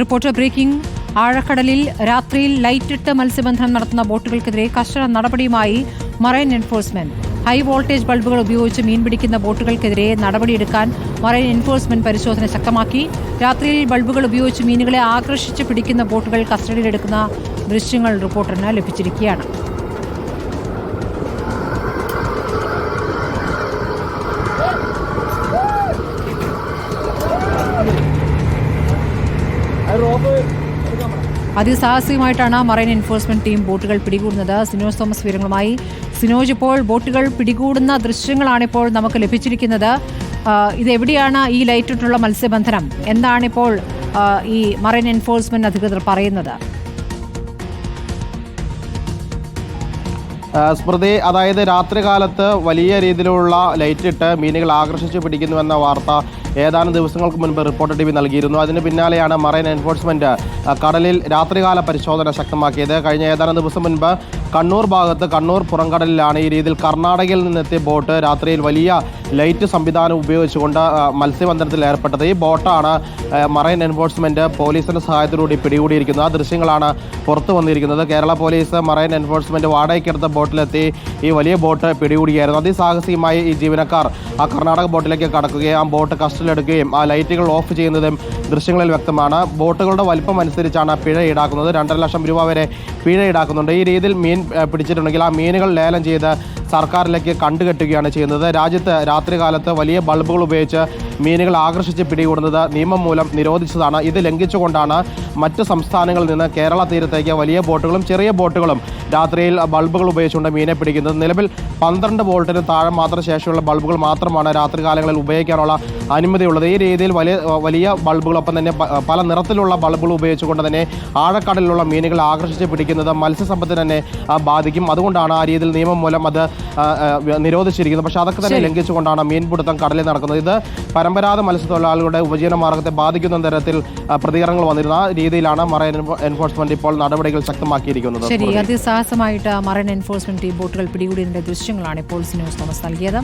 Reporter breaking. ആഴക്കടലിൽ രാത്രിയിൽ ലൈറ്റിട്ട് മത്സ്യബന്ധനം നടത്തുന്ന ബോട്ടുകൾക്കെതിരെ കർശന നടപടിയുമായി മറൈൻ എൻഫോഴ്സ്മെന്റ്. ഹൈ വോൾട്ടേജ് ബൾബുകൾ ഉപയോഗിച്ച് മീൻ പിടിക്കുന്ന ബോട്ടുകൾക്കെതിരെ നടപടിയെടുക്കാൻ മറൈൻ എൻഫോഴ്സ്മെന്റ് പരിശോധന ശക്തമാക്കി. രാത്രിയിൽ ബൾബുകൾ ഉപയോഗിച്ച് മീനുകളെ ആകർഷിച്ച് പിടിക്കുന്ന ബോട്ടുകൾ കസ്റ്റഡിയിലെടുക്കുന്ന ദൃശ്യങ്ങൾ റിപ്പോർട്ടറിന് ലഭിച്ചിരിക്കുകയാണ്. അതിസാഹസികമായിട്ടാണ് മറൈൻ എൻഫോഴ്സ്മെന്റ് ടീം ബോട്ടുകൾ പിടികൂടുന്നത്. സിനോജ് തോമസ് വിവരങ്ങളുമായി. സിനോജ് ഇപ്പോൾ ബോട്ടുകൾ പിടികൂടുന്ന ദൃശ്യങ്ങളാണ് ഇപ്പോൾ നമുക്ക് ലഭിച്ചിരിക്കുന്നത്. ഇത് ഇതെവിടെയാണ് ഈ ലൈറ്റിട്ടുള്ള മത്സ്യബന്ധനം? എന്താണിപ്പോൾ ഈ മറൈൻ എൻഫോഴ്സ്മെന്റ് അധികൃതർ പറയുന്നത്? സ്മൃതി അതായത് രാത്രികാലത്ത് വലിയ രീതിയിലുള്ള ലൈറ്റിട്ട് മീനുകൾ ആകർഷിച്ച് പിടിക്കുന്നുവെന്ന വാർത്ത ഏതാനും ദിവസങ്ങൾക്ക് മുൻപ് റിപ്പോർട്ട് ടി വി നൽകിയിരുന്നു. അതിന് പിന്നാലെയാണ് മറൈൻ എൻഫോഴ്സ്മെന്റ് കടലിൽ രാത്രികാല പരിശോധന ശക്തമാക്കിയത്. കഴിഞ്ഞ ഏതാനും ദിവസം മുൻപ് കണ്ണൂർ ഭാഗത്ത് കണ്ണൂർ പുറംകടലിലാണ് ഈ രീതിയിൽ കർണാടകയിൽ നിന്നെത്തിയ ബോട്ട് രാത്രിയിൽ വലിയ ലൈറ്റ് സംവിധാനം ഉപയോഗിച്ചുകൊണ്ട് മത്സ്യബന്ധനത്തിൽ ഏർപ്പെട്ടത്. ഈ ബോട്ടാണ് മറൈൻ എൻഫോഴ്സ്മെന്റ് പോലീസിന്റെ സഹായത്തോടുകൂടി പിടികൂടിയിരിക്കുന്നത്. ആ ദൃശ്യങ്ങളാണ് പുറത്തു വന്നിരിക്കുന്നത്. കേരള പോലീസ് മറൈൻ എൻഫോഴ്സ്മെന്റ് വാടകയ്ക്കെടുത്ത ബോട്ടിലെത്തി ഈ വലിയ ബോട്ട് പിടികൂടിയായിരുന്നു. അതിസാഹസികമായി ഈ ജീവനക്കാർ ആ കർണാടക ബോട്ടിലേക്ക് കടക്കുകയും ആ ബോട്ട് കസ്റ്റഡിയിലെടുക്കുകയും ആ ലൈറ്റുകൾ ഓഫ് ചെയ്യുന്നതും ദൃശ്യങ്ങളിൽ വ്യക്തമാണ്. ബോട്ടുകളുടെ വലിപ്പം അനുസരിച്ചാണ് പിഴ ഈടാക്കുന്നത്. രണ്ടര ലക്ഷം രൂപ വരെ പിഴ ഈടാക്കുന്നുണ്ട്. ഈ രീതിയിൽ മീൻ പിടിച്ചിട്ടുണ്ടെങ്കിൽ ആ മീനുകൾ ലേലം ചെയ്ത് സർക്കാരിലേക്ക് കണ്ടുകെട്ടുകയാണ് ചെയ്യുന്നത്. രാജ്യത്ത് രാത്രികാലത്ത് വലിയ ബൾബുകൾ ഉപയോഗിച്ച് മീനുകൾ ആകർഷിച്ച് പിടികൂടുന്നത് നിയമം മൂലം നിരോധിച്ചതാണ്. ഇത് ലംഘിച്ചുകൊണ്ടാണ് മറ്റ് സംസ്ഥാനങ്ങളിൽ നിന്ന് കേരള തീരത്തേക്ക് വലിയ ബോട്ടുകളും ചെറിയ ബോട്ടുകളും രാത്രിയിൽ ബൾബുകൾ ഉപയോഗിച്ചുകൊണ്ട് മീനെ പിടിക്കുന്നത്. നിലവിൽ പന്ത്രണ്ട് വോൾട്ടിന് താഴെ മാത്രം ശേഷമുള്ള ബൾബുകൾ മാത്രമാണ് രാത്രികാലങ്ങളിൽ ഉപയോഗിക്കാനുള്ള അനുമതിയുള്ളത്. ഈ രീതിയിൽ വലിയ വലിയ ബൾബുകളൊപ്പം തന്നെ പല നിറത്തിലുള്ള ബൾബുകൾ ഉപയോഗിച്ചുകൊണ്ട് തന്നെ ആഴക്കടലിലുള്ള മീനുകൾ ആകർഷിച്ച് പിടിക്കുന്നത് മത്സ്യസമ്പത്തിന് തന്നെ ബാധിക്കും. അതുകൊണ്ടാണ് ആ രീതിയിൽ നിയമം മൂലം അത് നിരോധിച്ചിരിക്കുന്നത് പക്ഷേ അതൊക്കെ തന്നെ ലംഘിച്ചുകൊണ്ടാണ് മീൻപിടുത്തം കടലിൽ നടക്കുന്നത്. ഇത് പരമ്പരാഗത മത്സ്യത്തൊഴിലാളികളുടെ ഉപജീവന മാർഗത്തെ ബാധിക്കുന്ന തരത്തിൽ പ്രതികരണങ്ങൾ വന്നിരുന്ന ആ രീതിയിലാണ് മറൈൻ എൻഫോഴ്സ്മെന്റ് ഇപ്പോൾ നടപടികൾ ശക്തമാക്കിയിരിക്കുന്നത്. ശരി അതിസാഹസമായിട്ട് മറൈൻ എൻഫോഴ്സ്മെന്റ് ബോട്ടുകൾ പിടികൂടിയതിന്റെ ദൃശ്യങ്ങളാണ് ഇപ്പോൾ ന്യൂസ് തോമസ് നൽകിയത്.